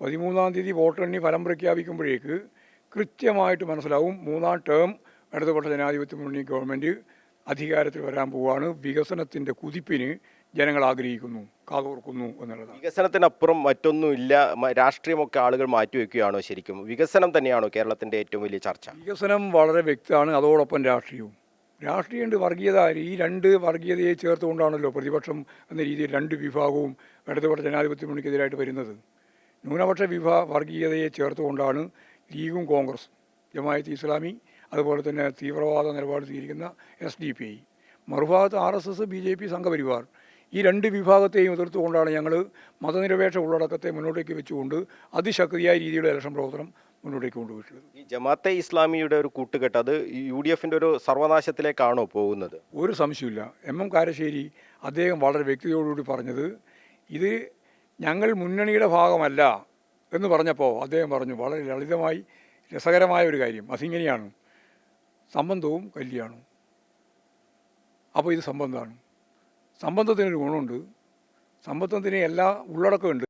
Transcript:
പതിമൂന്നാം തീയതി വോട്ടെണ്ണി ഫലം പ്രഖ്യാപിക്കുമ്പോഴേക്ക് കൃത്യമായിട്ട് മനസ്സിലാവും മൂന്നാം ടേം ഇടതുപക്ഷ ജനാധിപത്യ മുന്നണി ഗവൺമെന്റ് അധികാരത്തിൽ വരാൻ പോവുകയാണ് വികസനത്തിന്റെ കുതിപ്പിന് ജനങ്ങൾ ആഗ്രഹിക്കുന്നു കാതോർക്കുന്നു എന്നുള്ളത് വികസനത്തിനപ്പുറം മറ്റൊന്നും ഇല്ല രാഷ്ട്രീയമൊക്കെ ആളുകൾ മാറ്റിവെക്കുകയാണോ ശരിക്കും? വികസനം തന്നെയാണോ കേരളത്തിന്റെ ഏറ്റവും വലിയ ചർച്ച? വികസനം വളരെ വ്യക്തമാണ്. അതോടൊപ്പം രാഷ്ട്രീയവും. രാഷ്ട്രീയമുണ്ട് വർഗീയത ഈ രണ്ട് വർഗീയതയെ ചേർത്തുകൊണ്ടാണല്ലോ പ്രതിപക്ഷം എന്ന രീതിയിൽ രണ്ട് വിഭാഗവും ഇടതുപക്ഷ ജനാധിപത്യ മുന്നണിക്കെതിരായിട്ട് വരുന്നത്. ന്യൂനപക്ഷ വിഭാ വർഗീയതയെ ചേർത്തുകൊണ്ടാണ് ലീഗും കോൺഗ്രസും ജമായത്ത് ഇസ്ലാമി അതുപോലെ തന്നെ തീവ്രവാദ നിലപാട് സ്വീകരിക്കുന്ന എസ് ഡി പി ഐ മറുഭാഗത്ത് R S S B J P Sangh Parivar. ഈ രണ്ട് വിഭാഗത്തെയും എതിർത്തുകൊണ്ടാണ് ഞങ്ങൾ മതനിരപേക്ഷ ഉള്ളടക്കത്തെ മുന്നോട്ടേക്ക് വെച്ചുകൊണ്ട് അതിശക്തിയായ രീതിയിലുള്ള ഇലക്ഷൻ പ്രവർത്തനം മുന്നോട്ടേക്ക് കൊണ്ടുപോയിട്ടുള്ളത്. ഈ ജമാഅത്തെ ഇസ്ലാമിയുടെ ഒരു കൂട്ടുകെട്ട് അത് യു ഡി എഫിന്റെ ഒരു സർവനാശത്തിലേക്കാണോ പോകുന്നത്? ഒരു സംശയമില്ല എം എം കാരശ്ശേരി അദ്ദേഹം വളരെ വ്യക്തിയോടുകൂടി പറഞ്ഞത് ഇത് ഞങ്ങൾ മുന്നണിയുടെ ഭാഗമല്ല എന്ന് പറഞ്ഞപ്പോൾ അദ്ദേഹം പറഞ്ഞു വളരെ ലളിതമായി രസകരമായ ഒരു കാര്യം. അതിങ്ങനെയാണ് സംബന്ധവും കല്യാണവും. അപ്പോൾ ഇത് സംബന്ധമാണ്. സംബന്ധത്തിനൊരു ഗുണമുണ്ട്. സംബന്ധത്തിന് എല്ലാ ഉള്ളടക്കമുണ്ട്.